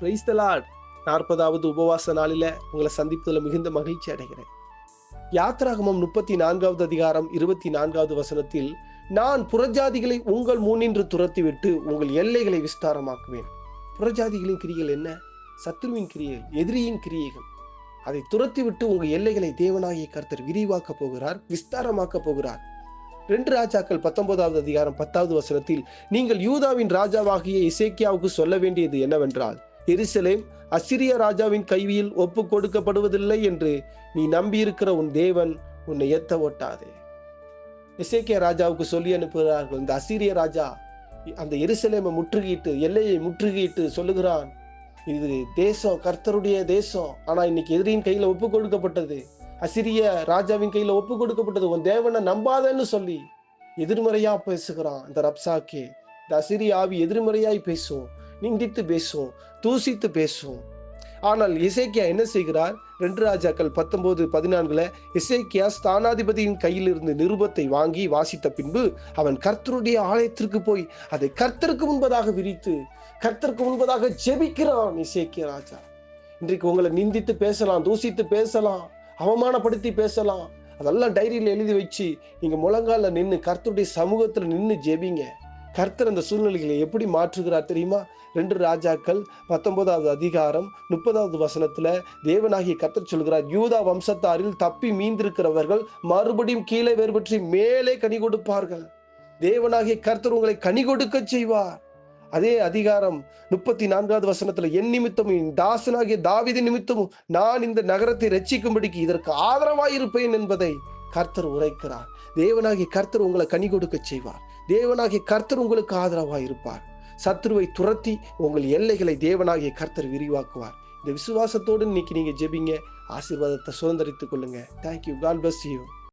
Praise the Lord நாற்பதாவது உபவாச நாளில உங்களை சந்திப்பதில் மிகுந்த மகிழ்ச்சி அடைகிறேன். யாத்ராகமம் முப்பத்தி நான்காவது அதிகாரம் இருபத்தி நான்காவது வசனத்தில் நான் புறஜாதிகளை உங்கள் முன்னின்று துரத்திவிட்டு உங்கள் எல்லைகளை விஸ்தாரமாக்குவேன். புறஜாதிகளின் கிரியைகள் என்ன? சத்ருவின் கிரியைகள் எதிரியின் கிரியைகள். அதை துரத்திவிட்டு உங்கள் எல்லைகளை தேவனாகிய கர்த்தர் விரிவாக்க போகிறார் விஸ்தாரமாக்க போகிறார். ரெண்டு ராஜாக்கள் பத்தொன்பதாவது அதிகாரம் பத்தாவது வசனத்தில் நீங்கள் யூதாவின் ராஜாவாகிய இசேக்கியாவுக்கு சொல்ல வேண்டியது என்னவென்றால் எருசலேம் அசிரிய ராஜாவின் கைவியில் ஒப்பு கொடுக்கப்படுவதில்லை என்று நீ நம்பியிருக்கிற உன் தேவன் உன்னை எத்த ஓட்டாதே இசைக்கிய ராஜாவுக்கு சொல்லி அனுப்புகிறார்கள் இந்த அசிரிய ராஜா அந்த எருசலேமை முற்றுகிட்டு எல்லையை முற்றுகிட்டு சொல்லுகிறான் இது தேசம் கர்த்தருடைய தேசம். ஆனா இன்னைக்கு எதிரியின் கையில ஒப்பு கொடுக்கப்பட்டது அசிரிய ராஜாவின் கையில ஒப்பு கொடுக்கப்பட்டது உன் தேவனை நம்பாதன்னு சொல்லி எதிர்மறையா பேசுகிறான் இந்த ரப்சாக்கே. இந்த அசிரிய ஆவி எதிர்மறையாய் பேசும். நிந்தித்து பேசும் தூசித்து பேசும் ஆனால் இசைக்கியா என்ன செய்கிறார்? ரெண்டு ராஜாக்கள் பத்தொன்பது பதினான்குல இசைக்கியா ஸ்தானாதிபதியின் கையிலிருந்து நிருபத்தை வாங்கி வாசித்த பின்பு அவன் கர்த்தருடைய ஆலயத்திற்கு போய் அதை கர்த்தருக்கு முன்பதாக விரித்து கர்த்தருக்கு முன்பதாக ஜெபிக்கிறான் இசைக்கிய ராஜா. இன்றைக்கு உங்களை நிந்தித்து பேசலாம் தூசித்து பேசலாம் அவமானப்படுத்தி பேசலாம். அதெல்லாம் டைரியில் எழுதி வச்சு நீங்கள் முழங்கால நின்று கர்த்தருடைய சமூகத்தில் நின்று ஜெபிங்க. கர்த்தர் அந்த சூழ்நிலைகளை எப்படி மாற்றுகிறார் தெரியுமா? ரெண்டு ராஜாக்கள் பத்தொன்பதாவது அதிகாரம் முப்பதாவது வசனத்துல தேவனாகிய கர்த்தர் சொல்கிறார் யூதா வம்சத்தாரில் தப்பி மீந்திருக்கிறவர்கள் மறுபடியும் கீழே வேறுபற்றி மேலே கனி கொடுப்பார்கள். தேவனாகிய கர்த்தர் உங்களை கனி கொடுக்க செய்வார். அதே அதிகாரம் முப்பத்தி நான்காவது வசனத்துல என் நிமித்தமும் என் தாசனாகிய தாவிதி நிமித்தமும் நான் இந்த நகரத்தை ரட்சிக்கும்படிக்கு இதற்கு ஆதரவாயிருப்பேன் என்பதை கர்த்தர் உரைக்கிறார். தேவனாகிய கர்த்தர் உங்களை கனி கொடுக்க செய்வார். தேவனாகிய கர்த்தர் உங்களுக்கு ஆதரவாக இருப்பார். சத்ருவை துரத்தி உங்கள் எல்லைகளை தேவனாகிய கர்த்தர் விரிவாக்குவார். இந்த விசுவாசத்தோடு இன்னைக்கு நீங்கள் ஜெபிங்க. ஆசீர்வாதத்தை சுதந்திரித்துக் கொள்ளுங்க. Thank you God bless you